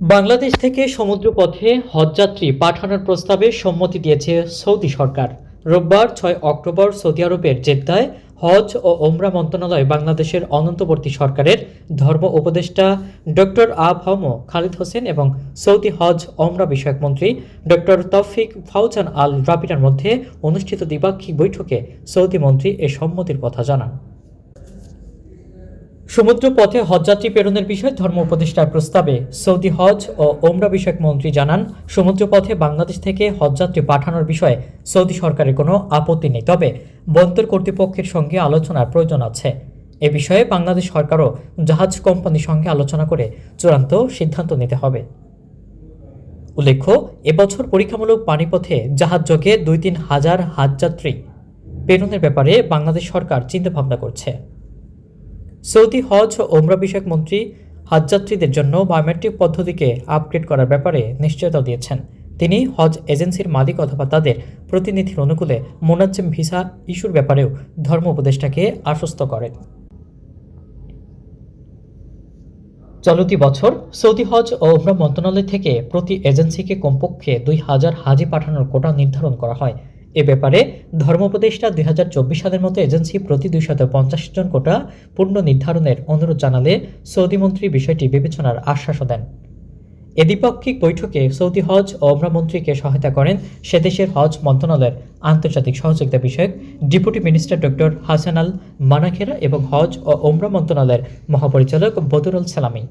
বাংলাদেশ থেকে সমুদ্রপথে হজযাত্রী পাঠানোর প্রস্তাবে সম্মতি দিয়েছে সৌদি সরকার। রোববার ছয় অক্টোবর সৌদি আরবের জেদ্দায় হজ ও ওমরা মন্ত্রণালয় বাংলাদেশের অনন্তবর্তী সরকারের ধর্ম উপদেষ্টা ডক্টর আবহম খালিদ হোসেন এবং সৌদি হজ ওমরা বিষয়ক মন্ত্রী ডক্টর তৌফিক ফাউজান আল রাবিনার মধ্যে অনুষ্ঠিত দ্বিপাক্ষিক বৈঠকে সৌদি মন্ত্রী এ সম্মতির কথা জানান। সমুদ্র পথে হজযাত্রী প্রেরণের বিষয়ে ধর্ম উপদেষ্টার প্রস্তাবে সৌদি হজ ও ওমরা বিষয়ক মন্ত্রী জানান সমুদ্র পথে বাংলাদেশ থেকে হজযাত্রী পাঠানোর বিষয়ে সৌদি সরকারের কোনো আপত্তি নেই। তবে বন্দর কর্তৃপক্ষের সঙ্গে আলোচনার প্রয়োজন আছে। এ বিষয়ে বাংলাদেশ সরকারও জাহাজ কোম্পানির সঙ্গে আলোচনা করে চূড়ান্ত সিদ্ধান্ত নিতে হবে। উল্লেখ্য, এবছর পরীক্ষামূলক পানিপথে জাহাজ যোগে দুই তিন হাজার হাজযাত্রী প্রেরণের ব্যাপারে বাংলাদেশ সরকার চিন্তাভাবনা করছে। সৌদি হজ ও ওমরা বিষয়ক মন্ত্রী হজযাত্রীদের জন্য বায়োমেট্রিক পদ্ধতিকে আপগ্রেড করার ব্যাপারে নিশ্চয়তা দিয়েছেন। তিনি হজ এজেন্সির মালিক অথবা তাদের প্রতিনিধির অনুকূলে মোনাজ্জেম ভিসা ইস্যুর ব্যাপারেও ধর্ম উপদেষ্টাকে আশ্বস্ত করেন। চলতি বছর সৌদি হজ ও ওমরা মন্ত্রণালয় থেকে প্রতি এজেন্সিকে কমপক্ষে দুই হাজার হাজি পাঠানোর কোটা নির্ধারণ করা হয়। এ ব্যাপারে ধর্ম উপদেষ্টা দুই হাজার চব্বিশ সালের মতো এজেন্সি প্রতি দুইশত পঞ্চাশ জন কোটা পূর্ণ নির্ধারণের অনুরোধ জানালে সৌদি মন্ত্রী বিষয়টি বিবেচনার আশ্বাসও দেন। এ দ্বিপাক্ষিক বৈঠকে সৌদি হজ ও মন্ত্রীকে সহায়তা করেন সে দেশের হজ মন্ত্রণালয়ের আন্তর্জাতিক সহযোগিতা বিষয়ক deputy minister doctor Hassan Al Manakhra এবং হজ ও ওমরা মন্ত্রণালয়ের মহাপরিচালক বদরুল সালামী।